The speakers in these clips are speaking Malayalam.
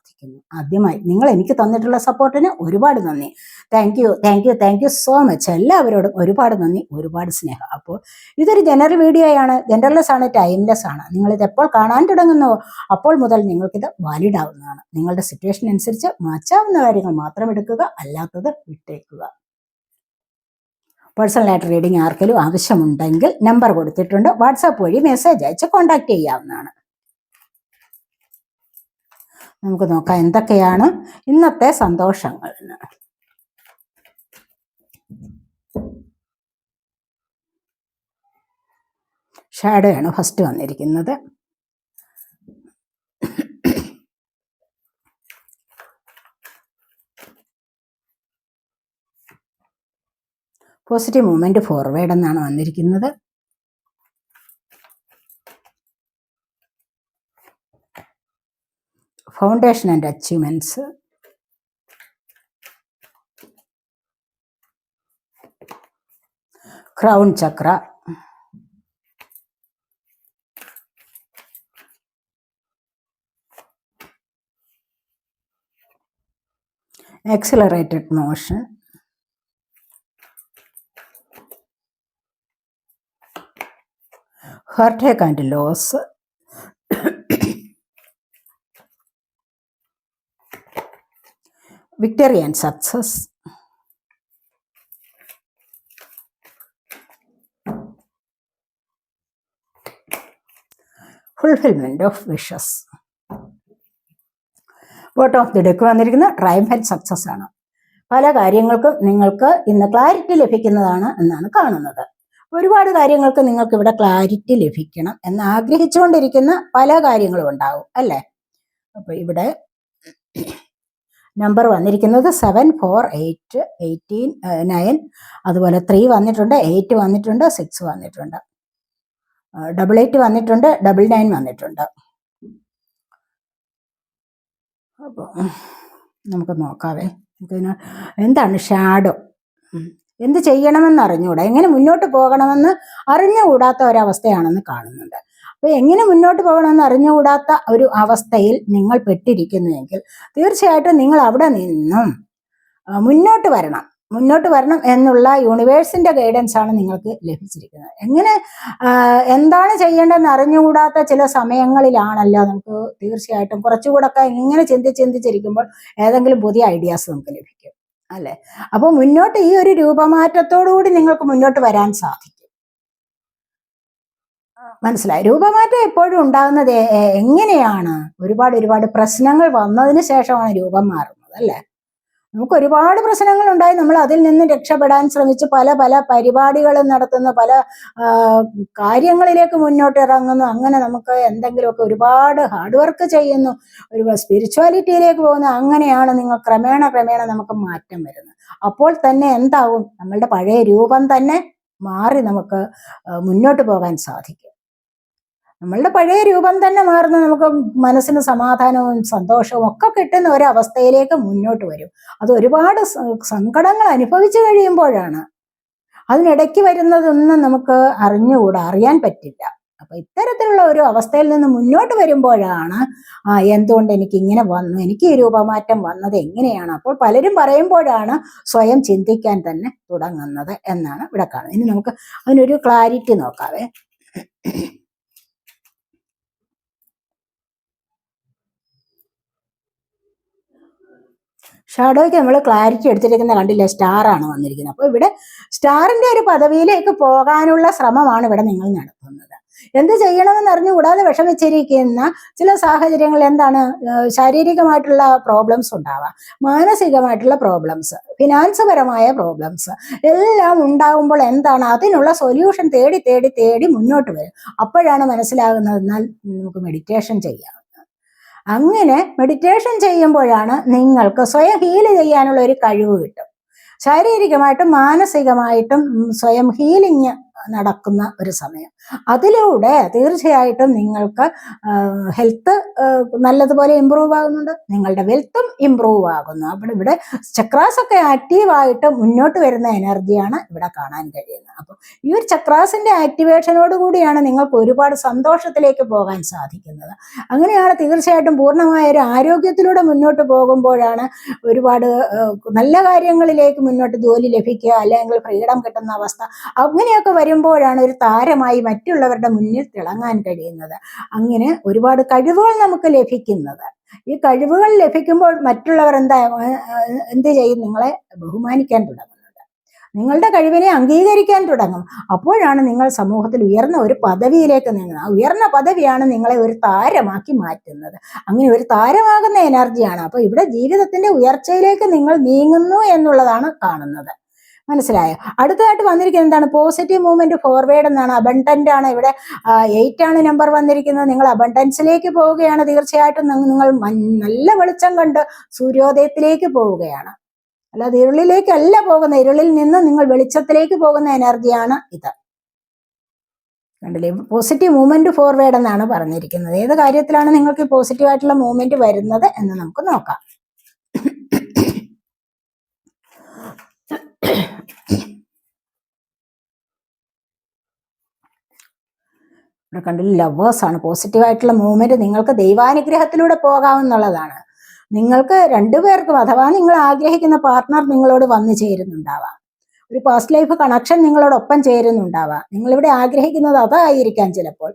പ്രാർത്ഥിക്കുന്നു. ആദ്യമായി നിങ്ങൾ എനിക്ക് തന്നിട്ടുള്ള സപ്പോർട്ടിന് ഒരുപാട് നന്ദി. Thank you thank you thank you so much എല്ലാവരോടും ഒരുപാട് നന്ദി ഒരുപാട് സ്നേഹം. അപ്പോൾ ഇതൊരു ജനറൽ വീഡിയോയാണ് ജനറൽലെസ് ആണ് ടൈംലെസ് ആണ്. നിങ്ങളിത് എപ്പോൾ കാണാൻ തുടങ്ങുന്നു അപ്പോൾ മുതൽ നിങ്ങൾക്കിത് വാലിഡ് ആവുന്നതാണ്. നിങ്ങളുടെ സിറ്റുവേഷൻ അനുസരിച്ച് മാറ്റാവുന്ന കാര്യങ്ങൾ മാത്രം എടുക്കുക അല്ലാത്തത് വിട്ടേക്കുക. പേഴ്സണലായിട്ട് റീഡിംഗ് ആർക്കെങ്കിലും ആവശ്യമുണ്ടെങ്കിൽ നമ്പർ കൊടുത്തിട്ടുണ്ട്. വാട്സാപ്പ് വഴി മെസ്സേജ് അയച്ച് കോൺടാക്ട് ചെയ്യാവുന്നതാണ്. നമുക്ക് നോക്കാം എന്തൊക്കെയാണ് ഇന്നത്തെ സന്തോഷങ്ങൾ. ഷാഡോ ആണ് ഫസ്റ്റ് വന്നിരിക്കുന്നത്. പോസിറ്റീവ് മൂവ്മെന്റ് ഫോർവേഡ് എന്നാണ് വന്നിരിക്കുന്നത്. foundation and achievements. Crown chakra. Accelerated motion. Heartache and loss. Victory success fulfillment of wishes. Bottom of the deck വന്നിരിക്കുന്ന ട്രൈംഫൽ സക്സസ് ആണ്. പല കാര്യങ്ങൾക്കും നിങ്ങൾക്ക് ഇന്ന് ക്ലാരിറ്റി ലഭിക്കുന്നതാണ് എന്നാണ് കാണുന്നത്. ഒരുപാട് കാര്യങ്ങൾക്ക് നിങ്ങൾക്ക് ഇവിടെ ക്ലാരിറ്റി ലഭിക്കണം എന്ന് ആഗ്രഹിച്ചുകൊണ്ടിരിക്കുന്ന പല കാര്യങ്ങളും ഉണ്ടാവും അല്ലേ? അപ്പൊ ഇവിടെ നമ്പർ വന്നിരിക്കുന്നത് seven four eight eighteen nine അതുപോലെ ത്രീ വന്നിട്ടുണ്ട് എയ്റ്റ് വന്നിട്ടുണ്ട് സിക്സ് വന്നിട്ടുണ്ട്. ഡബിൾ എയ്റ്റ് വന്നിട്ടുണ്ട് ഡബിൾ നയൻ വന്നിട്ടുണ്ട്. അപ്പോൾ നമുക്ക് നോക്കാവേ. എന്താണ് ഷാഡോ എന്ത് ചെയ്യണമെന്ന് അറിഞ്ഞുകൂടാ എങ്ങനെ മുന്നോട്ട് പോകണമെന്ന് അറിഞ്ഞുകൂടാത്ത ഒരവസ്ഥയാണെന്ന് കാണുന്നുണ്ട്. അപ്പോൾ എങ്ങനെ മുന്നോട്ട് പോകണമെന്ന് അറിഞ്ഞുകൂടാത്ത ഒരു അവസ്ഥയിൽ നിങ്ങൾ പെട്ടിരിക്കുന്നുവെങ്കിൽ തീർച്ചയായിട്ടും നിങ്ങൾ അവിടെ നിന്നും മുന്നോട്ട് വരണം. മുന്നോട്ട് വരണം എന്നുള്ള യൂണിവേഴ്സിന്റെ ഗൈഡൻസ് ആണ് നിങ്ങൾക്ക് ലഭിച്ചിരിക്കുന്നത്. എങ്ങനെ എന്താണ് ചെയ്യേണ്ടതെന്ന് അറിഞ്ഞുകൂടാത്ത ചില സമയങ്ങളിലാണല്ലോ നമുക്ക് തീർച്ചയായിട്ടും കുറച്ചുകൂടൊക്കെ ഇങ്ങനെ ചിന്തി ചിന്തിച്ചിരിക്കുമ്പോൾ ഏതെങ്കിലും പുതിയ ഐഡിയാസ് നമുക്ക് ലഭിക്കും. അല്ലെ? അപ്പോൾ മുന്നോട്ട് ഈ ഒരു രൂപമാറ്റത്തോടുകൂടി നിങ്ങൾക്ക് മുന്നോട്ട് വരാൻ സാധിക്കും. മനസ്സിലായി. രൂപമാറ്റം എപ്പോഴും ഉണ്ടാകുന്നത് എങ്ങനെയാണ്? ഒരുപാട് ഒരുപാട് പ്രശ്നങ്ങൾ വന്നതിന് ശേഷമാണ് രൂപം മാറുന്നത് അല്ലേ? നമുക്ക് ഒരുപാട് പ്രശ്നങ്ങൾ ഉണ്ടായി. നമ്മൾ അതിൽ നിന്ന് രക്ഷപ്പെടാൻ ശ്രമിച്ച് പല പല പരിപാടികൾ നടത്തുന്ന പല കാര്യങ്ങളിലേക്ക് മുന്നോട്ട് ഇറങ്ങുന്നു. അങ്ങനെ നമുക്ക് എന്തെങ്കിലുമൊക്കെ ഒരുപാട് ഹാർഡ് വർക്ക് ചെയ്യുന്നു. ഒരു സ്പിരിച്വാലിറ്റിയിലേക്ക് പോകുന്നു. അങ്ങനെയാണ് നിങ്ങൾ ക്രമേണ ക്രമേണ നമുക്ക് മാറ്റം വരുന്നത്. അപ്പോൾ തന്നെ എന്താവും? നമ്മളുടെ പഴയ രൂപം തന്നെ മാറി നമുക്ക് മുന്നോട്ട് പോകാൻ സാധിക്കും. നമ്മളുടെ പഴയ രൂപം തന്നെ മാറുന്ന നമുക്ക് മനസ്സിന് സമാധാനവും സന്തോഷവും ഒക്കെ കിട്ടുന്ന ഒരവസ്ഥയിലേക്ക് മുന്നോട്ട് വരും. അത് ഒരുപാട് സങ്കടങ്ങൾ അനുഭവിച്ചു കഴിയുമ്പോഴാണ്. അതിനിടയ്ക്ക് വരുന്നതൊന്നും നമുക്ക് അറിഞ്ഞുകൂടാ അറിയാൻ പറ്റില്ല. അപ്പൊ ഇത്തരത്തിലുള്ള ഒരു അവസ്ഥയിൽ നിന്ന് മുന്നോട്ട് വരുമ്പോഴാണ് ആ എന്തുകൊണ്ട് എനിക്ക് ഇങ്ങനെ വന്നു? എനിക്ക് ഈ രൂപമാറ്റം വന്നത് എങ്ങനെയാണ്? അപ്പോൾ പലരും പറയുമ്പോഴാണ് സ്വയം ചിന്തിക്കാൻ തന്നെ തുടങ്ങുന്നത് എന്നാണ് ഇവിടെ കാണുന്നത്. ഇനി നമുക്ക് അതിനൊരു ക്ലാരിറ്റി നോക്കാവേ. ഷാഡോയ്ക്ക് നമ്മൾ ക്ലാരിറ്റി എടുത്തിരിക്കുന്ന കണ്ടില്ല? സ്റ്റാർ ആണ് വന്നിരിക്കുന്നത്. അപ്പോൾ ഇവിടെ സ്റ്റാറിന്റെ ഒരു പദവിയിലേക്ക് പോകാനുള്ള ശ്രമമാണ് ഇവിടെ നിങ്ങൾ നടത്തുന്നത്. എന്ത് ചെയ്യണമെന്ന് അറിഞ്ഞുകൂടാതെ വിഷമിച്ചിരിക്കുന്ന ചില സാഹചര്യങ്ങൾ എന്താണ്? ശാരീരികമായിട്ടുള്ള പ്രോബ്ലംസ് ഉണ്ടാവാം. മാനസികമായിട്ടുള്ള പ്രോബ്ലംസ് ഫിനാൻസ് പരമായ പ്രോബ്ലംസ് എല്ലാം ഉണ്ടാകുമ്പോൾ എന്താണ്? അതിനുള്ള സൊല്യൂഷൻ തേടി തേടി തേടി മുന്നോട്ട് വരും. അപ്പോഴാണ് മനസ്സിലാകുന്നത് എന്നാൽ നമുക്ക് മെഡിറ്റേഷൻ ചെയ്യാം. അങ്ങനെ മെഡിറ്റേഷൻ ചെയ്യുമ്പോഴാണ് നിങ്ങൾക്ക് സ്വയം ഹീൽ ചെയ്യാനുള്ള ഒരു കഴിവ് കിട്ടും. ശാരീരികമായിട്ടും മാനസികമായിട്ടും സ്വയം ഹീലിംഗ് നടക്കുന്ന ഒരു സമയം. അതിലൂടെ തീർച്ചയായിട്ടും നിങ്ങൾക്ക് ഹെൽത്ത് നല്ലതുപോലെ ഇമ്പ്രൂവ് ആകുന്നുണ്ട്. നിങ്ങളുടെ വെൽത്തും ഇമ്പ്രൂവ് ആകുന്നു. അപ്പോൾ ഇവിടെ ചക്രാസ് ഒക്കെ ആക്റ്റീവായിട്ട് മുന്നോട്ട് വരുന്ന എനർജിയാണ് ഇവിടെ കാണാൻ കഴിയുന്നത്. അപ്പോൾ ഈ ഒരു ചക്രാസിന്റെ ആക്ടിവേഷനോട് കൂടിയാണ് നിങ്ങൾക്ക് ഒരുപാട് സന്തോഷത്തിലേക്ക് പോകാൻ സാധിക്കുന്നത്. അങ്ങനെയാണ് തീർച്ചയായിട്ടും പൂർണമായ ഒരു ആരോഗ്യത്തിലൂടെ മുന്നോട്ട് പോകുമ്പോഴാണ് ഒരുപാട് നല്ല കാര്യങ്ങളിലേക്ക് മുന്നോട്ട് ജോലി ലഭിക്കുക അല്ലെങ്കിൽ ഫ്രീഡം കിട്ടുന്ന അവസ്ഥ അങ്ങനെയൊക്കെ വരുമ്പോഴാണ് ഒരു താരമായി മറ്റുള്ളവരുടെ മുന്നിൽ തിളങ്ങാൻ കഴിയുന്നത്. അങ്ങനെ ഒരുപാട് കഴിവുകൾ നമുക്ക് ലഭിക്കുന്നത്. ഈ കഴിവുകൾ ലഭിക്കുമ്പോൾ മറ്റുള്ളവർ എന്താ എന്ത് ചെയ്യും? നിങ്ങളെ ബഹുമാനിക്കാൻ തുടങ്ങുന്നത്. നിങ്ങളുടെ കഴിവിനെ അംഗീകരിക്കാൻ തുടങ്ങും. അപ്പോഴാണ് നിങ്ങൾ സമൂഹത്തിൽ ഉയർന്ന ഒരു പദവിയിലേക്ക് നീങ്ങുന്നത്. ആ ഉയർന്ന പദവിയാണ് നിങ്ങളെ ഒരു താരമാക്കി മാറ്റുന്നത്. അങ്ങനെ ഒരു താരമാകുന്ന എനർജിയാണ്. അപ്പൊ ഇവിടെ ജീവിതത്തിന്റെ ഉയർച്ചയിലേക്ക് നിങ്ങൾ നീങ്ങുന്നു എന്നുള്ളതാണ് കാണുന്നത്. മനസ്സിലായോ? അടുത്തതായിട്ട് വന്നിരിക്കുന്നത് എന്താണ്? പോസിറ്റീവ് മൂവ്മെന്റ് ഫോർവേഡ് എന്നാണ്. അബണ്ടന്റ് ആണ്. ഇവിടെ എയ്റ്റ് ആണ് നമ്പർ വന്നിരിക്കുന്നത്. നിങ്ങൾ അബണ്ടൻസിലേക്ക് പോവുകയാണ്. തീർച്ചയായിട്ടും നിങ്ങ- നിങ്ങൾ നല്ല വെളിച്ചം കണ്ട് സൂര്യോദയത്തിലേക്ക് പോവുകയാണ്. അല്ലാതെ ഇരുളിലേക്കല്ല പോകുന്ന ഇരുളിൽ നിന്ന് നിങ്ങൾ വെളിച്ചത്തിലേക്ക് പോകുന്ന എനർജിയാണ് ഇത്. കണ്ടില്ലേ? പോസിറ്റീവ് മൂവ്മെന്റ് ഫോർവേഡ് എന്നാണ് പറഞ്ഞിരിക്കുന്നത്. ഏത് കാര്യത്തിലാണ് നിങ്ങൾക്ക് പോസിറ്റീവ് ആയിട്ടുള്ള മൂവ്മെന്റ് വരുന്നത് എന്ന് നമുക്ക് നോക്കാം. ഇവിടെ കണ്ടില്ല ലവേഴ്സാണ് ആണ്. പോസിറ്റീവ് ആയിട്ടുള്ള മൂവ്മെന്റ് നിങ്ങൾക്ക് ദൈവാനുഗ്രഹത്തിലൂടെ പോകാമെന്നുള്ളതാണ് നിങ്ങൾക്ക് രണ്ടുപേർക്കും അഥവാ നിങ്ങൾ ആഗ്രഹിക്കുന്ന പാർട്ട്ണർ നിങ്ങളോട് വന്നു ചേരുന്നുണ്ടാവാം. ഒരു പാസ്റ്റ് ലൈഫ് കണക്ഷൻ നിങ്ങളോടൊപ്പം ചേരുന്നുണ്ടാവാം. നിങ്ങളിവിടെ ആഗ്രഹിക്കുന്നത് അതായിരിക്കാം ചിലപ്പോൾ.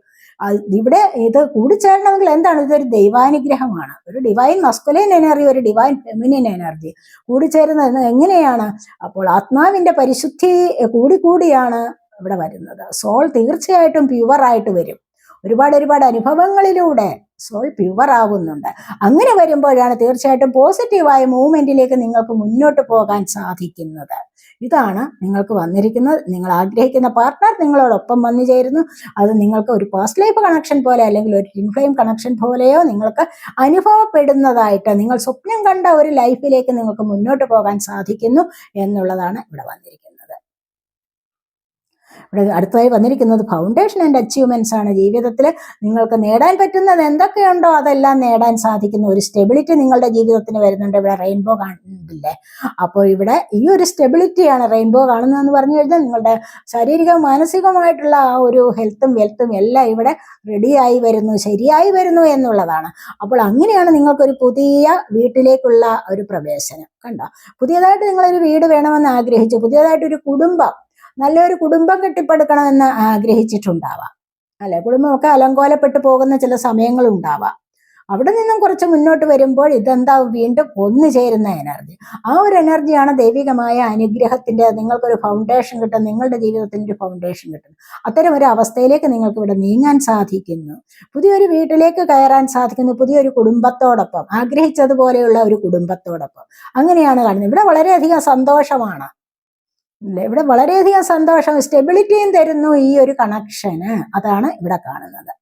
ഇവിടെ ഇത് കൂടിച്ചേരണമെങ്കിൽ എന്താണ്? ഇതൊരു ദൈവാനുഗ്രഹമാണ്. ഒരു ഡിവൈൻ മസ്കുലൈൻ എനർജി ഒരു ഡിവൈൻ ഫെമിനിൻ എനർജി കൂടിച്ചേരുന്നത് എങ്ങനെയാണ്? അപ്പോൾ ആത്മാവിന്റെ പരിശുദ്ധി കൂടിക്കൂടിയാണ് ഇവിടെ വരുന്നത്. സോൾ തീർച്ചയായിട്ടും പ്യുവർ ആയിട്ട് വരും. ഒരുപാട് ഒരുപാട് അനുഭവങ്ങളിലൂടെ സോൾ പ്യുവർ ആവുന്നുണ്ട്. അങ്ങനെ വരുമ്പോഴാണ് തീർച്ചയായിട്ടും പോസിറ്റീവായ മൂവ്മെന്റിലേക്ക് നിങ്ങൾക്ക് മുന്നോട്ട് പോകാൻ സാധിക്കുന്നത്. ഇതാണ് നിങ്ങൾക്ക് വന്നിരിക്കുന്നത്. നിങ്ങൾ ആഗ്രഹിക്കുന്ന പാർട്ട്ണർ നിങ്ങളോടൊപ്പം വന്നു ചേരുന്നു. അത് നിങ്ങൾക്ക് ഒരു പാസ്റ്റ് ലൈഫ് കണക്ഷൻ പോലെ അല്ലെങ്കിൽ ഒരു ഇൻഫ്ലെയിം കണക്ഷൻ പോലെയോ നിങ്ങൾക്ക് അനുഭവപ്പെടുന്നതായിട്ട് നിങ്ങൾ സ്വപ്നം കണ്ട ഒരു ലൈഫിലേക്ക് നിങ്ങൾക്ക് മുന്നോട്ട് പോകാൻ സാധിക്കുന്നു എന്നുള്ളതാണ് ഇവിടെ വന്നിരിക്കുന്നത്. ഇവിടെ അടുത്തായി വന്നിരിക്കുന്നത് ഫൗണ്ടേഷൻ ആൻഡ് അച്ചീവ്മെന്റ്സ് ആണ്. ജീവിതത്തിൽ നിങ്ങൾക്ക് നേടാൻ പറ്റുന്നത് എന്തൊക്കെയുണ്ടോ അതെല്ലാം നേടാൻ സാധിക്കുന്ന. ഒരു സ്റ്റെബിലിറ്റി നിങ്ങളുടെ ജീവിതത്തിന് വരുന്നുണ്ട്. ഇവിടെ റെയിൻബോ കാണുന്നില്ലേ? അപ്പോൾ ഇവിടെ ഈ ഒരു സ്റ്റെബിലിറ്റിയാണ് റെയിൻബോ കാണുന്നതെന്ന് പറഞ്ഞു കഴിഞ്ഞാൽ നിങ്ങളുടെ ശാരീരിക മാനസികമായിട്ടുള്ള ആ ഒരു ഹെൽത്തും വെൽത്തും എല്ലാം ഇവിടെ റെഡിയായി വരുന്നു ശരിയായി വരുന്നു എന്നുള്ളതാണ്. അപ്പോൾ അങ്ങനെയാണ് നിങ്ങൾക്കൊരു പുതിയ വീട്ടിലേക്കുള്ള ഒരു പ്രവേശനം. കണ്ടോ? പുതിയതായിട്ട് നിങ്ങളൊരു വീട് വേണമെന്ന് ആഗ്രഹിച്ചു. പുതിയതായിട്ടൊരു കുടുംബം നല്ലൊരു കുടുംബം കെട്ടിപ്പടുക്കണമെന്ന് ആഗ്രഹിച്ചിട്ടുണ്ടാവാം. അല്ലെ? കുടുംബമൊക്കെ അലങ്കോലപ്പെട്ടു പോകുന്ന ചില സമയങ്ങളുണ്ടാവാം അവിടെ നിന്നും കുറച്ച് മുന്നോട്ട് വരുമ്പോൾ ഇതെന്താ വീണ്ടും ഒന്നു ചേരുന്ന എനർജി. ആ ഒരു എനർജിയാണ് ദൈവികമായ അനുഗ്രഹത്തിന്റെ നിങ്ങൾക്കൊരു ഫൗണ്ടേഷൻ കിട്ടും നിങ്ങളുടെ ജീവിതത്തിന്റെ ഒരു ഫൗണ്ടേഷൻ കിട്ടും. അത്തരം ഒരു അവസ്ഥയിലേക്ക് നിങ്ങൾക്ക് ഇവിടെ നീങ്ങാൻ സാധിക്കുന്നു. പുതിയൊരു വീട്ടിലേക്ക് കയറാൻ സാധിക്കുന്നു പുതിയൊരു കുടുംബത്തോടൊപ്പം ആഗ്രഹിച്ചതുപോലെയുള്ള ഒരു കുടുംബത്തോടൊപ്പം. അങ്ങനെയാണ് കാണുന്നത്. ഇവിടെ വളരെയധികം സന്തോഷമാണ്. ഇവിടെ വളരെയധികം സന്തോഷം സ്റ്റെബിലിറ്റിയും തരുന്നു ഈ ഒരു കണക്ഷന് അതാണ് ഇവിടെ കാണുന്നത്.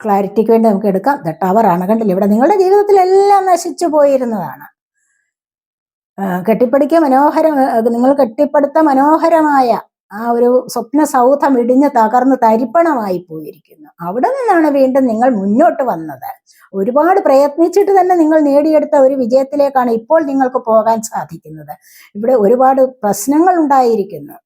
ക്ലാരിറ്റിക്ക് വേണ്ടി നമുക്ക് എടുക്കാം. ദ ടവർ ആണ് കണ്ടില്ല? ഇവിടെ നിങ്ങളുടെ ജീവിതത്തിൽ എല്ലാം നശിച്ചു പോയിരുന്നതാണ്. കെട്ടിപ്പടിക്ക മനോഹര നിങ്ങൾ കെട്ടിപ്പടുത്ത മനോഹരമായ ആ ഒരു സ്വപ്ന സൗധം ഇടിഞ്ഞ് തകർന്ന് തരിപ്പണമായി പോയിരിക്കുന്നു. അവിടെ നിന്നാണ് വീണ്ടും നിങ്ങൾ മുന്നോട്ട് വന്നത്. ഒരുപാട് പ്രയത്നിച്ചിട്ട് തന്നെ നിങ്ങൾ നേടിയെടുത്ത ഒരു വിജയത്തിലേക്കാണ് ഇപ്പോൾ നിങ്ങൾക്ക് പോകാൻ സാധിക്കുന്നത്. ഇവിടെ ഒരുപാട് പ്രശ്നങ്ങൾ ഉണ്ടായിരിക്കുന്നു.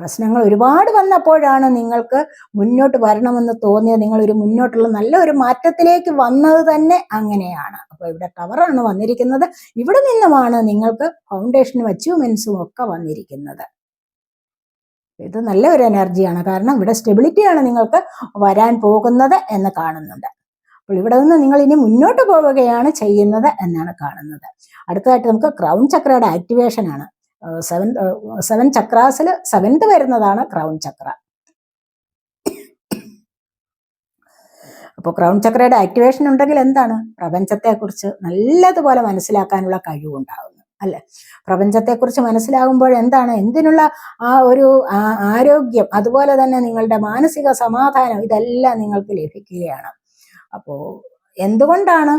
പ്രശ്നങ്ങൾ ഒരുപാട് വന്നപ്പോഴാണ് നിങ്ങൾക്ക് മുന്നോട്ട് വരണമെന്ന് തോന്നിയത്. നിങ്ങൾ ഒരു മുന്നോട്ടുള്ള നല്ല ഒരു മാറ്റത്തിലേക്ക് വന്നത് തന്നെ അങ്ങനെയാണ്. അപ്പോൾ ഇവിടെ ടവറാണ് വന്നിരിക്കുന്നത്. ഇവിടെ നിന്നുമാണ് നിങ്ങൾക്ക് ഫൗണ്ടേഷനും അച്ചീവ്മെന്റ്സും ഒക്കെ വന്നിരിക്കുന്നത്. ഇത് നല്ല ഒരു എനർജിയാണ് കാരണം ഇവിടെ സ്റ്റെബിലിറ്റിയാണ് നിങ്ങൾക്ക് വരാൻ പോകുന്നത് എന്ന് കാണുന്നുണ്ട്. അപ്പോൾ ഇവിടെ നിന്ന് നിങ്ങൾ ഇനി മുന്നോട്ട് പോവുകയാണ് ചെയ്യുന്നത് എന്നാണ് കാണുന്നത്. അടുത്തതായിട്ട് നമുക്ക് ക്രൗൺ ചക്രയുടെ ആക്ടിവേഷൻ ആണ്. സെവൻ സെവൻ ചക്രാസിൽ സെവൻത് വരുന്നതാണ് ക്രൗൺ ചക്ര അപ്പോൾ ക്രൗൺ ചക്രയുടെ ആക്ടിവേഷൻ ഉണ്ടെങ്കിൽ എന്താണ്? പ്രപഞ്ചത്തെക്കുറിച്ച് നല്ലതുപോലെ മനസ്സിലാക്കാനുള്ള കഴിവുണ്ടാകുന്നു അല്ലെ? പ്രപഞ്ചത്തെക്കുറിച്ച് മനസ്സിലാകുമ്പോൾ എന്താണ്? എന്തിനുള്ള ആ ഒരു ആരോഗ്യം അതുപോലെ തന്നെ നിങ്ങളുടെ മാനസിക സമാധാനം ഇതെല്ലാം നിങ്ങൾക്ക് ലഭിക്കുകയാണ്. അപ്പോൾ എന്തുകൊണ്ടാണ്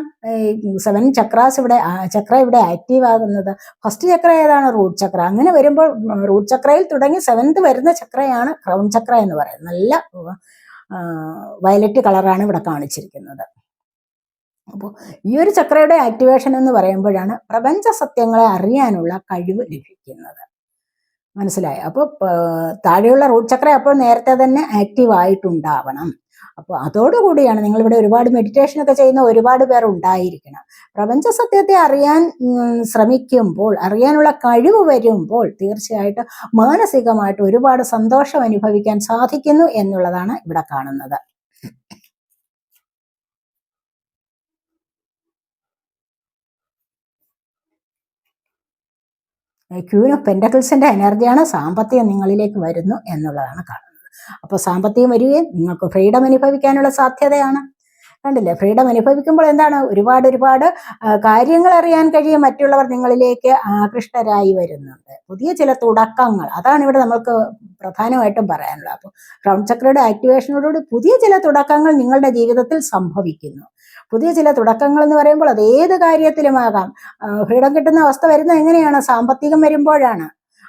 സെവൻ ചക്രാസ് ഇവിടെ ചക്ര ഇവിടെ ആക്റ്റീവ് ആകുന്നത്? ഫസ്റ്റ് ചക്ര ഏതാണ്? റൂട്ട് ചക്ര. അങ്ങനെ വരുമ്പോൾ റൂട്ട് ചക്രയിൽ തുടങ്ങി സെവൻത് വരുന്ന ചക്രയാണ് ക്രൗൺ ചക്ര എന്ന് പറയുന്നത്. നല്ല വയലറ്റ് കളറാണ് ഇവിടെ കാണിച്ചിരിക്കുന്നത്. അപ്പോൾ ഈ ഒരു ചക്രയുടെ ആക്ടിവേഷൻ എന്ന് പറയുമ്പോഴാണ് പ്രപഞ്ച സത്യങ്ങളെ അറിയാനുള്ള കഴിവ് ലഭിക്കുന്നത്. മനസ്സിലായി? അപ്പോൾ താഴെയുള്ള റൂട്ട് ചക്ര അപ്പോൾ നേരത്തെ തന്നെ ആക്റ്റീവ് ആയിട്ടുണ്ടാവണം. അപ്പോൾ അതോടുകൂടിയാണ് നിങ്ങളിവിടെ ഒരുപാട് മെഡിറ്റേഷൻ ഒക്കെ ചെയ്യുന്ന ഒരുപാട് പേർ ഉണ്ടായിരിക്കണം. പ്രപഞ്ച സത്യത്തെ അറിയാൻ ശ്രമിക്കുമ്പോൾ അറിയാനുള്ള കഴിവ് വരുമ്പോൾ തീർച്ചയായിട്ടും മാനസികമായിട്ട് ഒരുപാട് സന്തോഷം അനുഭവിക്കാൻ സാധിക്കുന്നു എന്നുള്ളതാണ് ഇവിടെ കാണുന്നത്. ക്യൂൻ ഓഫ് പെൻഡക്കിൾസിന്റെ എനർജിയാണ് സാമ്പത്തികം നിങ്ങളിലേക്ക് വരുന്നു എന്നുള്ളതാണ് കാണുന്നത്. അപ്പോൾ സാമ്പത്തികം വരികയും നിങ്ങൾക്ക് ഫ്രീഡം അനുഭവിക്കാനുള്ള സാധ്യതയാണ്. കണ്ടില്ലേ? ഫ്രീഡം അനുഭവിക്കുമ്പോൾ എന്താണ്? ഒരുപാട് ഒരുപാട് കാര്യങ്ങൾ അറിയാൻ കഴിയും മറ്റുള്ളവർ നിങ്ങളിലേക്ക് ആകൃഷ്ടരായി വരുന്നുണ്ട്. പുതിയ ചില തുടക്കങ്ങൾ. അതാണ് ഇവിടെ നമ്മൾക്ക് പ്രധാനമായിട്ടും പറയാനുള്ളത്. അപ്പോൾ ക്രൗൺ ചക്രയുടെ ആക്ടിവേഷനോടുകൂടി പുതിയ ചില തുടക്കങ്ങൾ നിങ്ങളുടെ ജീവിതത്തിൽ സംഭവിക്കുന്നു. പുതിയ ചില തുടക്കങ്ങൾ എന്ന് പറയുമ്പോൾ അത് ഏത് കാര്യത്തിലുമാകാം? ഫ്രീഡം കിട്ടുന്ന അവസ്ഥ വരുന്നത് എങ്ങനെയാണ്? സാമ്പത്തികം വരുമ്പോഴാണ്.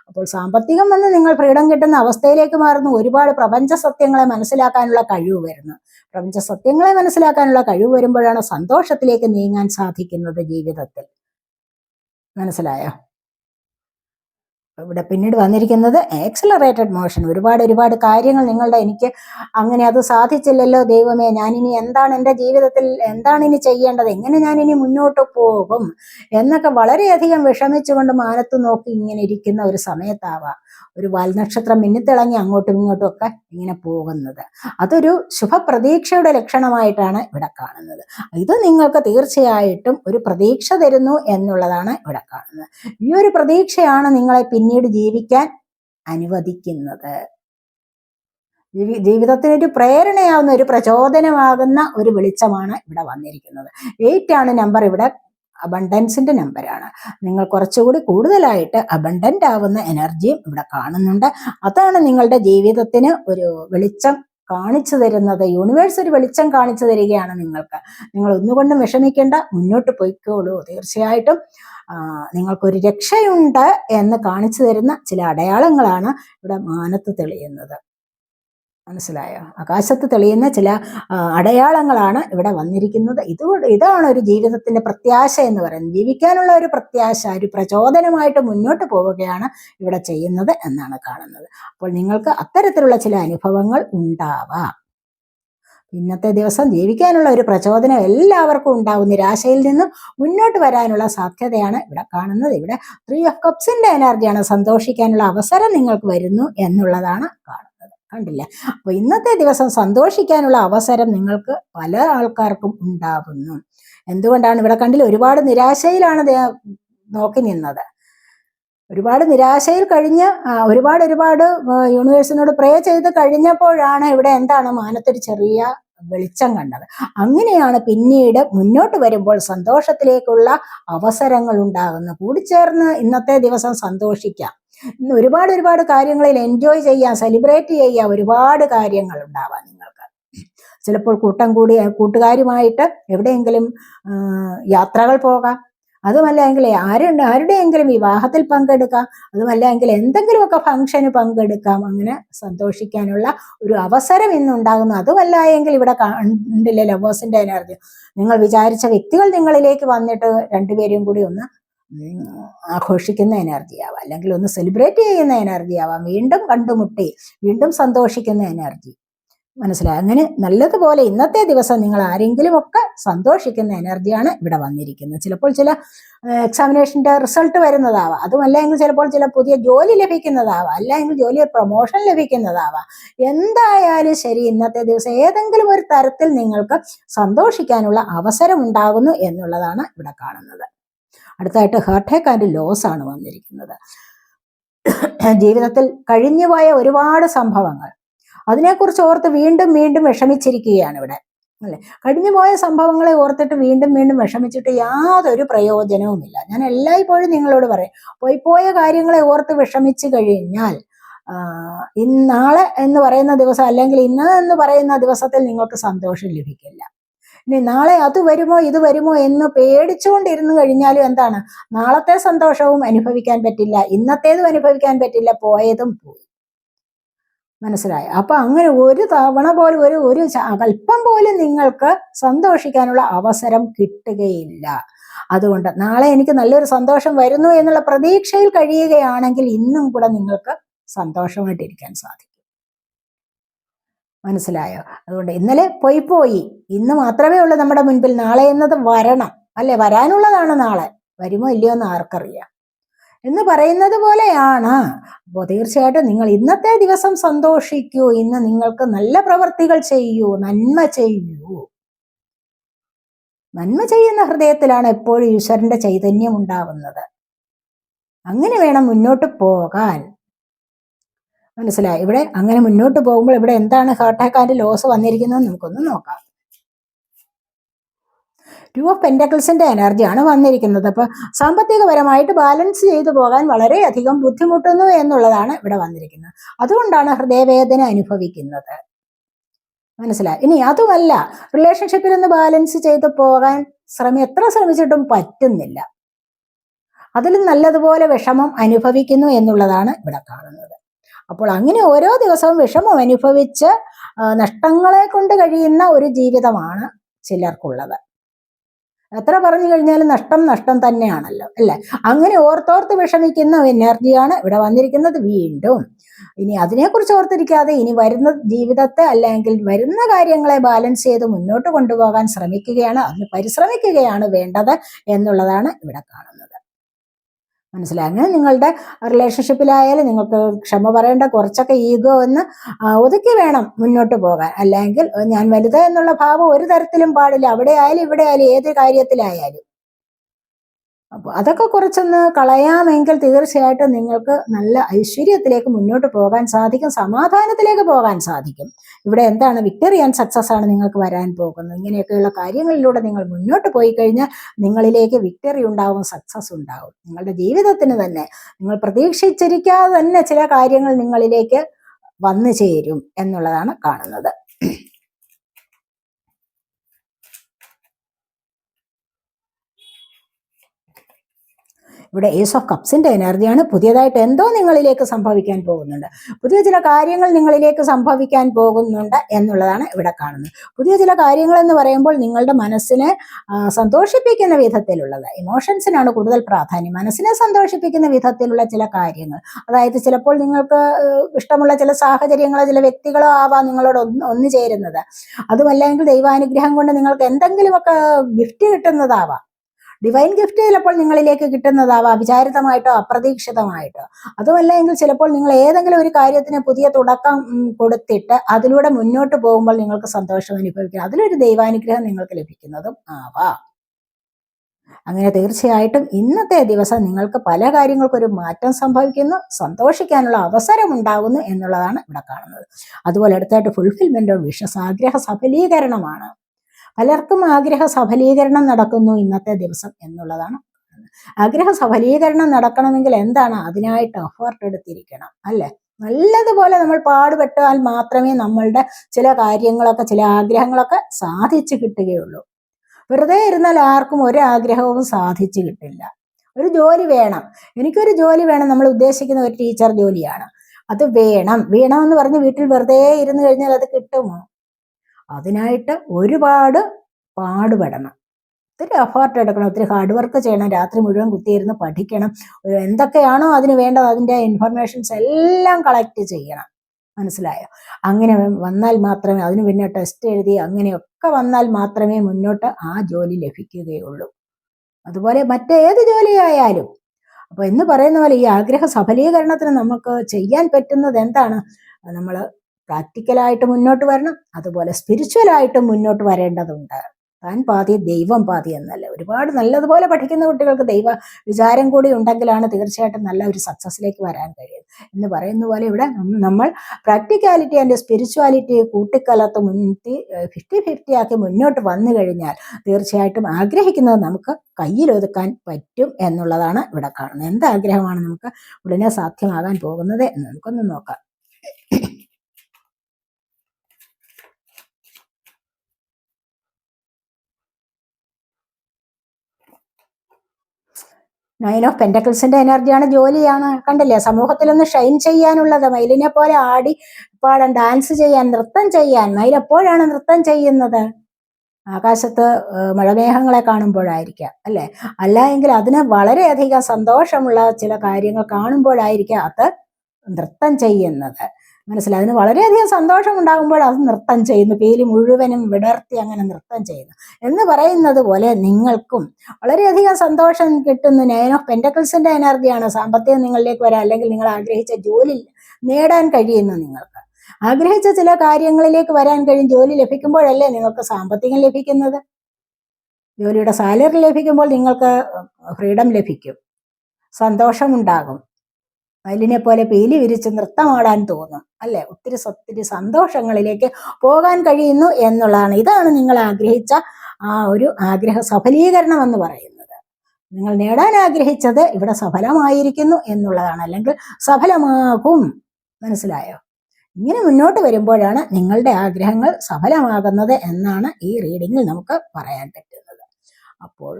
അപ്പോൾ സാമ്പത്തികം വന്ന് നിങ്ങൾ ഫ്രീഡം കിട്ടുന്ന അവസ്ഥയിലേക്ക് മാറുന്നു. ഒരുപാട് പ്രപഞ്ച സത്യങ്ങളെ മനസ്സിലാക്കാനുള്ള കഴിവ് വരുന്നു. പ്രപഞ്ച സത്യങ്ങളെ മനസ്സിലാക്കാനുള്ള കഴിവ് വരുമ്പോഴാണ് സന്തോഷത്തിലേക്ക് നീങ്ങാൻ സാധിക്കുന്നത് ജീവിതത്തിൽ. മനസ്സിലായോ? ഇവിടെ പിന്നീട് വന്നിരിക്കുന്നത് എക്സലറേറ്റഡ് മോഷൻ ഒരുപാട് ഒരുപാട് കാര്യങ്ങൾ നിങ്ങളുടെ എനിക്ക് അങ്ങനെ അത് സാധിച്ചില്ലല്ലോ ദൈവമേ. ഞാനിനി എന്താണ് എന്റെ ജീവിതത്തിൽ എന്താണ് ഇനി ചെയ്യേണ്ടത്? എങ്ങനെ ഞാനിനി മുന്നോട്ട് പോകും? എന്നൊക്കെ വളരെയധികം വിഷമിച്ചുകൊണ്ട് മാനത്ത് നോക്കി ഇങ്ങനെ ഇരിക്കുന്ന ഒരു സമയത്താവാം. ഒരു വാൽനക്ഷത്രം മിന്നിത്തിളങ്ങി അങ്ങോട്ടും ഇങ്ങോട്ടും ഒക്കെ ഇങ്ങനെ പോകുന്നത്. അതൊരു ശുഭപ്രതീക്ഷയുടെ ലക്ഷണമായിട്ടാണ് ഇവിടെ കാണുന്നത്. ഇത് നിങ്ങൾക്ക് തീർച്ചയായിട്ടും ഒരു പ്രതീക്ഷ തരുന്നു എന്നുള്ളതാണ് ഇവിടെ കാണുന്നത്. ഈ ഒരു പ്രതീക്ഷയാണ് നിങ്ങളെ പിന്നീട് ജീവിക്കാൻ അനുവദിക്കുന്നത്. ജീവിതത്തിന് ജീവിതത്തിനൊരു പ്രേരണയാവുന്ന ഒരു പ്രചോദനമാകുന്ന ഒരു വെളിച്ചമാണ് ഇവിടെ വന്നിരിക്കുന്നത്. എയ്റ്റ് ആണ് നമ്പർ ഇവിടെ. അബണ്ടൻസിന്റെ നമ്പറാണ് നിങ്ങൾ കുറച്ചുകൂടി കൂടുതലായിട്ട് അബണ്ടന്റ് ആവുന്ന എനർജിയും ഇവിടെ കാണുന്നുണ്ട്. അതാണ് നിങ്ങളുടെ ജീവിതത്തിന് ഒരു വെളിച്ചം കാണിച്ചു തരുന്നത്. യൂണിവേഴ്സ് ഒരു വെളിച്ചം കാണിച്ചു തരികയാണ് നിങ്ങൾക്ക്. നിങ്ങൾ ഒന്നുകൊണ്ടും വിഷമിക്കേണ്ട മുന്നോട്ട് പോയിക്കോളൂ. തീർച്ചയായിട്ടും നിങ്ങൾക്കൊരു രക്ഷയുണ്ട് എന്ന് കാണിച്ചു തരുന്ന ചില അടയാളങ്ങളാണ് ഇവിടെ മാനത്ത് തെളിയുന്നത്. മനസ്സിലായോ? ആകാശത്ത് തെളിയുന്ന ചില അടയാളങ്ങളാണ് ഇവിടെ വന്നിരിക്കുന്നത്. ഇത് ഇതാണ് ഒരു ജീവിതത്തിന്റെ പ്രത്യാശ എന്ന് പറയുന്നത്. ജീവിക്കാനുള്ള ഒരു പ്രത്യാശ ഒരു പ്രചോദനമായിട്ട് മുന്നോട്ട് പോവുകയാണ് ഇവിടെ ചെയ്യുന്നത് എന്നാണ് കാണുന്നത്. അപ്പോൾ നിങ്ങൾക്ക് അത്തരത്തിലുള്ള ചില അനുഭവങ്ങൾ ഉണ്ടാവാം. ഇന്നത്തെ ദിവസം ജീവിക്കാനുള്ള ഒരു പ്രചോദനം എല്ലാവർക്കും ഉണ്ടാവും. നിരാശയിൽ നിന്നും മുന്നോട്ട് വരാനുള്ള സാധ്യതയാണ് ഇവിടെ കാണുന്നത്. ഇവിടെ ത്രീ ഓഫ് കപ്സിന്റെ എനർജിയാണ് സന്തോഷിക്കാനുള്ള അവസരം നിങ്ങൾക്ക് വരുന്നു എന്നുള്ളതാണ് കാണുന്നത്. കണ്ടില്ലേ? അപ്പൊ ഇന്നത്തെ ദിവസം സന്തോഷിക്കാനുള്ള അവസരം നിങ്ങൾക്ക് പല ആൾക്കാർക്കും ഉണ്ടാവുന്നു. എന്തുകൊണ്ടാണ് ഇവിടെ കണ്ടില്ല? ഒരുപാട് നിരാശയിലാണ് നോക്കി നിന്നത്. ഒരുപാട് നിരാശയിൽ കഴിഞ്ഞ് ഒരുപാട് ഒരുപാട് യൂണിവേഴ്സിനോട് പ്രേ ചെയ്ത് കഴിഞ്ഞപ്പോഴാണ് ഇവിടെ എന്താണ് മാനത്തൊരു ചെറിയ വെളിച്ചം കണ്ടത്. അങ്ങനെയാണ് പിന്നീട് മുന്നോട്ട് വരുമ്പോൾ സന്തോഷത്തിലേക്കുള്ള അവസരങ്ങൾ ഉണ്ടാകുന്നത്. കൂടിച്ചേർന്ന് ഇന്നത്തെ ദിവസം സന്തോഷിക്കാം. ഇന്ന് ഒരുപാട് ഒരുപാട് കാര്യങ്ങളിൽ എൻജോയ് ചെയ്യാം സെലിബ്രേറ്റ് ചെയ്യാം ഒരുപാട് കാര്യങ്ങൾ ഉണ്ടാവാം നിങ്ങൾക്ക്. ചിലപ്പോൾ കൂട്ടം കൂടി കൂട്ടുകാരുമായിട്ട് എവിടെയെങ്കിലും യാത്രകൾ പോകാം. അതുമല്ല എങ്കിൽ ആരുണ്ട് ആരുടെയെങ്കിലും വിവാഹത്തിൽ പങ്കെടുക്കാം. അതുമല്ല എങ്കിൽ എന്തെങ്കിലുമൊക്കെ ഫംഗ്ഷന് പങ്കെടുക്കാം. അങ്ങനെ സന്തോഷിക്കാനുള്ള ഒരു അവസരം ഇന്നുണ്ടാകുന്നു. അതുമല്ല എങ്കിൽ ഇവിടെ കണ്ടില്ലേ ലവേഴ്സിന്റെ എനർജി നിങ്ങൾ വിചാരിച്ച വ്യക്തികൾ നിങ്ങളിലേക്ക് വന്നിട്ട് രണ്ടുപേരും കൂടി ഒന്ന് ആഘോഷിക്കുന്ന എനർജി ആവാം അല്ലെങ്കിൽ ഒന്ന് സെലിബ്രേറ്റ് ചെയ്യുന്ന എനർജി ആവാം വീണ്ടും കണ്ടുമുട്ടി വീണ്ടും സന്തോഷിക്കുന്ന എനർജി. മനസ്സിലായി? അങ്ങനെ നല്ലതുപോലെ ഇന്നത്തെ ദിവസം നിങ്ങൾ ആരെങ്കിലും ഒക്കെ സന്തോഷിക്കുന്ന എനർജിയാണ് ഇവിടെ വന്നിരിക്കുന്നത്. ചിലപ്പോൾ ചില എക്സാമിനേഷന്റെ റിസൾട്ട് വരുന്നതാവാം. അതുമല്ലെങ്കിൽ ചിലപ്പോൾ ചില പുതിയ ജോലി ലഭിക്കുന്നതാവാം. അല്ലെങ്കിൽ ജോലി പ്രൊമോഷൻ ലഭിക്കുന്നതാവാം. എന്തായാലും ശരി ഇന്നത്തെ ദിവസം ഏതെങ്കിലും ഒരു തരത്തിൽ നിങ്ങൾക്ക് സന്തോഷിക്കാനുള്ള അവസരം ഉണ്ടാകുന്നു എന്നുള്ളതാണ് ഇവിടെ കാണുന്നത്. അടുത്തായിട്ട് ഹേർട്ടേക്ക് ആൻഡ് ലോസ് ആണ് വന്നിരിക്കുന്നത്. ജീവിതത്തിൽ കഴിഞ്ഞുപോയ ഒരുപാട് സംഭവങ്ങൾ. അതിനെക്കുറിച്ച് ഓർത്ത് വീണ്ടും വീണ്ടും വിഷമിച്ചിരിക്കുകയാണ് ഇവിടെ. അല്ലെ? കഴിഞ്ഞുപോയ സംഭവങ്ങളെ ഓർത്തിട്ട് വീണ്ടും വീണ്ടും വിഷമിച്ചിട്ട് യാതൊരു പ്രയോജനവുമില്ല ഞാൻ എല്ലായ്പ്പോഴും നിങ്ങളോട് പറയും പോയി പോയ കാര്യങ്ങളെ ഓർത്ത് വിഷമിച്ചു കഴിഞ്ഞാൽ ഇന്നാളെ എന്ന് പറയുന്ന ദിവസം അല്ലെങ്കിൽ ഇന്ന് എന്ന് പറയുന്ന ദിവസത്തിൽ നിങ്ങൾക്ക് സന്തോഷം ലഭിക്കില്ല. ഇനി നാളെ അത് വരുമോ ഇത് വരുമോ എന്ന് പേടിച്ചുകൊണ്ടിരുന്നു കഴിഞ്ഞാലും എന്താണ്? നാളത്തെ സന്തോഷവും അനുഭവിക്കാൻ പറ്റില്ല ഇന്നത്തേതും അനുഭവിക്കാൻ പറ്റില്ല പോയതും പോയി. മനസ്സിലായി? അപ്പൊ അങ്ങനെ ഒരു തവണ പോലും ഒരു ഒരു അല്പം പോലും നിങ്ങൾക്ക് സന്തോഷിക്കാനുള്ള അവസരം കിട്ടുകയില്ല. അതുകൊണ്ട് നാളെ എനിക്ക് നല്ലൊരു സന്തോഷം വരുന്നു എന്നുള്ള പ്രതീക്ഷയിൽ കഴിയുകയാണെങ്കിൽ ഇന്നും കൂടെ നിങ്ങൾക്ക് സന്തോഷമായിട്ടിരിക്കാൻ സാധിക്കും. മനസ്സിലായോ? അതുകൊണ്ട് ഇന്നലെ പോയി പോയി. ഇന്ന് മാത്രമേ ഉള്ളൂ നമ്മുടെ മുൻപിൽ നാളെ എന്നത് വരണം. അല്ലെ? വരാനുള്ളതാണ് നാളെ. വരുമോ ഇല്ലയോ എന്ന് ആർക്കറിയാം. എന്ന് പറയുന്നത് പോലെയാണ്. അപ്പോൾ തീർച്ചയായിട്ടും നിങ്ങൾ ഇന്നത്തെ ദിവസം സന്തോഷിക്കൂ. ഇന്ന് നിങ്ങൾക്ക് നല്ല പ്രവർത്തികൾ ചെയ്യൂ. നന്മ ചെയ്യൂ. നന്മ ചെയ്യുന്ന ഹൃദയത്തിലാണ് എപ്പോഴും ഈശ്വരന്റെ ചൈതന്യം ഉണ്ടാവുന്നത്. അങ്ങനെ വേണം മുന്നോട്ട് പോകാൻ. മനസ്സിലായി. ഇവിടെ അങ്ങനെ മുന്നോട്ട് പോകുമ്പോൾ ഇവിടെ എന്താണ് ഹാർട്ട് അറ്റാക്കിന്റെ ലോസ് വന്നിരിക്കുന്നത് നമുക്കൊന്ന് നോക്കാം. ടു ഓഫ് പെന്റക്കിൾസിന്റെ എനർജിയാണ് വന്നിരിക്കുന്നത്. അപ്പൊ സാമ്പത്തികപരമായിട്ട് ബാലൻസ് ചെയ്തു പോകാൻ വളരെയധികം ബുദ്ധിമുട്ടുന്നു എന്നുള്ളതാണ് ഇവിടെ വന്നിരിക്കുന്നത്. അതുകൊണ്ടാണ് ഹൃദയവേദന അനുഭവിക്കുന്നത്. മനസ്സിലായി? ഇനി അതുമല്ല റിലേഷൻഷിപ്പിൽ ഒന്ന് ബാലൻസ് ചെയ്ത് പോകാൻ ശ്രമം എത്ര ശ്രമിച്ചിട്ടും പറ്റുന്നില്ല. അതിലും നല്ലതുപോലെ വിഷമം അനുഭവിക്കുന്നു എന്നുള്ളതാണ് ഇവിടെ കാണുന്നത്. അപ്പോൾ അങ്ങനെ ഓരോ ദിവസവും വിഷമം അനുഭവിച്ച് നഷ്ടങ്ങളെ കൊണ്ട് കഴിയുന്ന ഒരു ജീവിതമാണ് ചിലർക്കുള്ളത്. എത്ര പറഞ്ഞു കഴിഞ്ഞാലും നഷ്ടം നഷ്ടം തന്നെയാണല്ലോ അല്ലെ? അങ്ങനെ ഓർത്തോർത്ത് വിഷമിക്കുന്ന എനർജിയാണ് ഇവിടെ വന്നിരിക്കുന്നത് വീണ്ടും. ഇനി അതിനെക്കുറിച്ച് ഓർത്തിരിക്കാതെ ഇനി വരുന്ന ജീവിതത്തെ അല്ലെങ്കിൽ വരുന്ന കാര്യങ്ങളെ ബാലൻസ് ചെയ്ത് മുന്നോട്ട് കൊണ്ടുപോകാൻ ശ്രമിക്കുകയാണ് അതിന് പരിശ്രമിക്കുകയാണ് വേണ്ടത് എന്നുള്ളതാണ് ഇവിടെ കാണുന്നത്. മനസ്സിലായി? അങ്ങനെ നിങ്ങളുടെ റിലേഷൻഷിപ്പിലായാലും നിങ്ങൾക്ക് ക്ഷമ പറയേണ്ട കുറച്ചൊക്കെ ഈഗോ ഒന്ന് ഒതുക്കി വേണം മുന്നോട്ട് പോകാൻ. അല്ലെങ്കിൽ ഞാൻ വലുത് എന്നുള്ള ഭാവം ഒരു തരത്തിലും പാടില്ല. അവിടെ ആയാലും ഇവിടെ ആയാലും ഏത് കാര്യത്തിലായാലും. അപ്പോൾ അതൊക്കെ കുറച്ചൊന്ന് കളയാമെങ്കിൽ തീർച്ചയായിട്ടും നിങ്ങൾക്ക് നല്ല ഐശ്വര്യത്തിലേക്ക് മുന്നോട്ട് പോകാൻ സാധിക്കും സമാധാനത്തിലേക്ക് പോകാൻ സാധിക്കും. ഇവിടെ എന്താണ് വിക്ടറിയൻ സക്സസ് ആണ് നിങ്ങൾക്ക് വരാൻ പോകുന്നത്. ഇങ്ങനെയൊക്കെയുള്ള കാര്യങ്ങളിലൂടെ നിങ്ങൾ മുന്നോട്ട് പോയി കഴിഞ്ഞാൽ നിങ്ങളിലേക്ക് വിക്ടറി ഉണ്ടാവും സക്സസ് ഉണ്ടാവും. നിങ്ങളുടെ ജീവിതത്തിന് തന്നെ നിങ്ങൾ പ്രതീക്ഷിച്ചിരിക്കാതെ തന്നെ ചില കാര്യങ്ങൾ നിങ്ങളിലേക്ക് വന്നു ചേരും എന്നുള്ളതാണ് കാണുന്നത്. ഇവിടെ ഏസ് ഓഫ് കപ്സിന്റെ എനർജിയാണ് പുതിയതായിട്ട് എന്തോ നിങ്ങളിലേക്ക് സംഭവിക്കാൻ പോകുന്നുണ്ട്. പുതിയ ചില കാര്യങ്ങൾ നിങ്ങളിലേക്ക് സംഭവിക്കാൻ പോകുന്നുണ്ട് എന്നുള്ളതാണ് ഇവിടെ കാണുന്നത്. പുതിയ ചില കാര്യങ്ങൾ എന്ന് പറയുമ്പോൾ നിങ്ങളുടെ മനസ്സിനെ സന്തോഷിപ്പിക്കുന്ന വിധത്തിലുള്ളത്. ഇമോഷൻസിനാണ് കൂടുതൽ പ്രാധാന്യം. മനസ്സിനെ സന്തോഷിപ്പിക്കുന്ന വിധത്തിലുള്ള ചില കാര്യങ്ങൾ. അതായത് ചിലപ്പോൾ നിങ്ങൾക്ക് ഇഷ്ടമുള്ള ചില സാഹചര്യങ്ങളോ ചില വ്യക്തികളോ ആവാം നിങ്ങളോട് ഒന്ന് ഒന്നു ചേരുന്നത്. അതുമല്ലെങ്കിൽ ദൈവാനുഗ്രഹം കൊണ്ട് നിങ്ങൾക്ക് എന്തെങ്കിലുമൊക്കെ ഗിഫ്റ്റ് കിട്ടുന്നതാവാം. ഡിവൈൻ ഗിഫ്റ്റ് ചിലപ്പോൾ നിങ്ങളിലേക്ക് കിട്ടുന്നതാവാം വിചാരിതമായിട്ടോ അപ്രതീക്ഷിതമായിട്ടോ. അതുമല്ല എങ്കിൽ ചിലപ്പോൾ നിങ്ങൾ ഏതെങ്കിലും ഒരു കാര്യത്തിന് പുതിയ തുടക്കം കൊടുത്തിട്ട് അതിലൂടെ മുന്നോട്ട് പോകുമ്പോൾ നിങ്ങൾക്ക് സന്തോഷം അനുഭവിക്കുക അതിലൊരു ദൈവാനുഗ്രഹം നിങ്ങൾക്ക് ലഭിക്കുന്നതും ആവാം. അങ്ങനെ തീർച്ചയായിട്ടും ഇന്നത്തെ ദിവസം നിങ്ങൾക്ക് പല കാര്യങ്ങൾക്കും ഒരു മാറ്റം സംഭവിക്കുന്നു സന്തോഷിക്കാനുള്ള അവസരം ഉണ്ടാകുന്നു എന്നുള്ളതാണ് ഇവിടെ കാണുന്നത്. അതുപോലെ അടുത്തായിട്ട് ഫുൾഫിൽമെന്റോ വിഷസ് ആഗ്രഹ സഫലീകരണമാണ്. പലർക്കും ആഗ്രഹ സഫലീകരണം നടക്കുന്നു ഇന്നത്തെ ദിവസം എന്നുള്ളതാണ് ആഗ്രഹ സഫലീകരണം നടക്കണമെങ്കിൽ എന്താണ് അതിനായിട്ട് എഫേർട്ട് എടുത്തിരിക്കണം അല്ലെ? നല്ലതുപോലെ നമ്മൾ പാടുപെട്ടാൽ മാത്രമേ നമ്മളുടെ ചില കാര്യങ്ങളൊക്കെ ചില ആഗ്രഹങ്ങളൊക്കെ സാധിച്ചു കിട്ടുകയുള്ളൂ. വെറുതെ ഇരുന്നാൽ ആർക്കും ഒരാഗ്രഹവും സാധിച്ചു കിട്ടില്ല. ഒരു ജോലി വേണം. എനിക്കൊരു ജോലി വേണം നമ്മൾ ഉദ്ദേശിക്കുന്ന ഒരു ടീച്ചർ ജോലിയാണ്. അത് വേണം. വേണമെന്ന് പറഞ്ഞ് വീട്ടിൽ വെറുതെ ഇരുന്ന് കഴിഞ്ഞാൽ അത് കിട്ടുമോ? അതിനായിട്ട് ഒരുപാട് പാടുപെടണം. ഒത്തിരി എഫേർട്ട് എടുക്കണം ഒത്തിരി ഹാർഡ് വർക്ക് ചെയ്യണം രാത്രി മുഴുവൻ കുത്തിയിരുന്ന് പഠിക്കണം എന്തൊക്കെയാണോ അതിന് വേണ്ടത് അതിന്റെ ഇൻഫർമേഷൻസ് എല്ലാം കളക്ട് ചെയ്യണം. മനസ്സിലായോ? അങ്ങനെ വന്നാൽ മാത്രമേ അതിന് പിന്നെ ടെസ്റ്റ് എഴുതി അങ്ങനെയൊക്കെ വന്നാൽ മാത്രമേ മുന്നോട്ട് ആ ജോലി ലഭിക്കുകയുള്ളൂ. അതുപോലെ മറ്റേത് ജോലിയായാലും. അപ്പോൾ എന്ന് പറയുന്ന പോലെ ഈ ആഗ്രഹ സഫലീകരണത്തിന് നമുക്ക് ചെയ്യാൻ പറ്റുന്നത് എന്താണ്? നമ്മൾ പ്രാക്ടിക്കലായിട്ട് മുന്നോട്ട് വരണം. അതുപോലെ സ്പിരിച്വലായിട്ടും മുന്നോട്ട് വരേണ്ടതുണ്ട്. താൻ പാതി ദൈവം പാതി എന്നല്ല. ഒരുപാട് നല്ലതുപോലെ പഠിക്കുന്ന കുട്ടികൾക്ക് ദൈവ വിചാരം കൂടി ഉണ്ടെങ്കിലാണ് തീർച്ചയായിട്ടും നല്ല ഒരു സക്സസ്സിലേക്ക് വരാൻ കഴിയുന്നത്. എന്ന് പറയുന്ന പോലെ ഇവിടെ നമ്മൾ പ്രാക്ടിക്കാലിറ്റി ആൻഡ് സ്പിരിച്വാലിറ്റി കൂട്ടിക്കലത്ത് മുൻത്തി ഫിഫ്റ്റി ഫിഫ്റ്റി ആക്കി മുന്നോട്ട് വന്നു കഴിഞ്ഞാൽ തീർച്ചയായിട്ടും ആഗ്രഹിക്കുന്നത് നമുക്ക് കയ്യിലൊതുക്കാൻ പറ്റും എന്നുള്ളതാണ് ഇവിടെ കാണുന്നത്. എന്ത് ആഗ്രഹമാണ് നമുക്ക് ഉടനെ സാധ്യമാകാൻ പോകുന്നത് എന്ന് നമുക്കൊന്ന് നോക്കാം. നയൻ ഓഫ് പെന്റക്കിൾസിന്റെ എനർജിയാണ് ജോലിയാണ്. കണ്ടില്ലേ? സമൂഹത്തിലൊന്ന് ഷൈൻ ചെയ്യാനുള്ളത് മയിലിനെ പോലെ ആടി പാടാൻ ഡാൻസ് ചെയ്യാൻ നൃത്തം ചെയ്യാൻ മയിൽ എപ്പോഴാണ് നൃത്തം ചെയ്യുന്നത്? ആകാശത്ത് മഴമേഘങ്ങളെ കാണുമ്പോഴായിരിക്കാം അല്ലെ? അല്ല എങ്കിൽ അതിന് വളരെയധികം സന്തോഷമുള്ള ചില കാര്യങ്ങൾ കാണുമ്പോഴായിരിക്കാം അത് നൃത്തം ചെയ്യുന്നത്. മനസ്സിലായി? അതിന് വളരെയധികം സന്തോഷം ഉണ്ടാകുമ്പോൾ അത് നൃത്തം ചെയ്യുന്നു. പേലി മുഴുവനും വിടർത്തി അങ്ങനെ നൃത്തം ചെയ്യുന്നു. എന്ന് പറയുന്നത് പോലെ നിങ്ങൾക്കും വളരെയധികം സന്തോഷം കിട്ടുന്നു. നയൻ ഓഫ് പെന്റക്കിൾസിന്റെ എനർജിയാണ് സാമ്പത്തികം നിങ്ങളിലേക്ക് വരാം അല്ലെങ്കിൽ നിങ്ങൾ ആഗ്രഹിച്ച ജോലി നേടാൻ കഴിയുന്നു നിങ്ങൾക്ക്. ആഗ്രഹിച്ച ചില കാര്യങ്ങളിലേക്ക് വരാൻ കഴിയും. ജോലി ലഭിക്കുമ്പോഴല്ലേ നിങ്ങൾക്ക് സാമ്പത്തികം ലഭിക്കുന്നത്? ജോലിയുടെ സാലറി ലഭിക്കുമ്പോൾ നിങ്ങൾക്ക് ഫ്രീഡം ലഭിക്കും. സന്തോഷമുണ്ടാകും. മയിലിനെ പോലെ പേലി വിരിച്ച് നൃത്തമാടാൻ തോന്നും. അല്ലെ? ഒത്തിരി ഒത്തിരി സന്തോഷങ്ങളിലേക്ക് പോകാൻ കഴിയുന്നു എന്നുള്ളതാണ്. ഇതാണ് നിങ്ങൾ ആഗ്രഹിച്ച ആ ഒരു ആഗ്രഹ സഫലീകരണം എന്ന് പറയുന്നത്. നിങ്ങൾ നേടാൻ ആഗ്രഹിച്ചത് ഇവിടെ സഫലമായിരിക്കുന്നു എന്നുള്ളതാണ്. അല്ലെങ്കിൽ സഫലമാകും. മനസ്സിലായോ? ഇങ്ങനെ മുന്നോട്ട് വരുമ്പോഴാണ് നിങ്ങളുടെ ആഗ്രഹങ്ങൾ സഫലമാകുന്നത് എന്നാണ് ഈ റീഡിങ്ങിൽ നമുക്ക് പറയാൻ പറ്റുന്നത്. അപ്പോൾ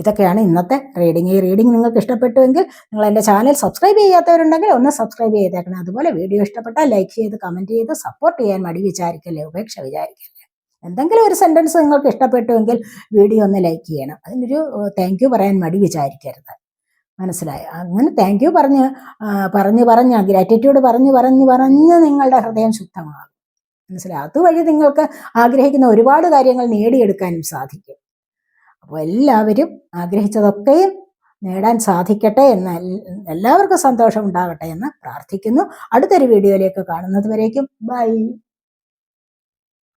ഇതൊക്കെയാണ് ഇന്നത്തെ റീഡിങ് ഈ റീഡിങ് നിങ്ങൾക്ക് ഇഷ്ടപ്പെട്ടുവെങ്കിൽ നിങ്ങൾ എന്റെ ചാനൽ സബ്സ്ക്രൈബ് ചെയ്യാത്തവരുണ്ടെങ്കിൽ ഒന്ന് സബ്സ്ക്രൈബ് ചെയ്തേക്കണം. അതുപോലെ വീഡിയോ ഇഷ്ടപ്പെട്ടാൽ ലൈക്ക് ചെയ്ത് കമന്റ് ചെയ്ത് സപ്പോർട്ട് ചെയ്യാൻ മടി വിചാരിക്കല്ലേ ഉപേക്ഷ വിചാരിക്കല്ലേ? എന്തെങ്കിലും ഒരു സെന്റൻസ് നിങ്ങൾക്ക് ഇഷ്ടപ്പെട്ടുവെങ്കിൽ വീഡിയോ ഒന്ന് ലൈക്ക് ചെയ്യണം. അതിനൊരു താങ്ക് യു പറയാൻ മടി വിചാരിക്കരുത്. മനസ്സിലായി? അങ്ങനെ താങ്ക് യു പറഞ്ഞ് പറഞ്ഞ് പറഞ്ഞ് ഗ്രാറ്റിറ്റ്യൂഡ് പറഞ്ഞ് പറഞ്ഞ് പറഞ്ഞ് നിങ്ങളുടെ ഹൃദയം ശുദ്ധമാകും. മനസ്സിലായി? അതുവഴി നിങ്ങൾക്ക് ആഗ്രഹിക്കുന്ന ഒരുപാട് കാര്യങ്ങൾ നേടിയെടുക്കാനും സാധിക്കും. അപ്പോൾ എല്ലാവരും ആഗ്രഹിച്ചതൊക്കെയും നേടാൻ സാധിക്കട്ടെ എന്ന് എല്ലാവർക്കും സന്തോഷം ഉണ്ടാകട്ടെ എന്ന് പ്രാർത്ഥിക്കുന്നു. അടുത്തൊരു വീഡിയോയിലേക്ക് കാണുന്നത് വരേക്കും. ബൈ.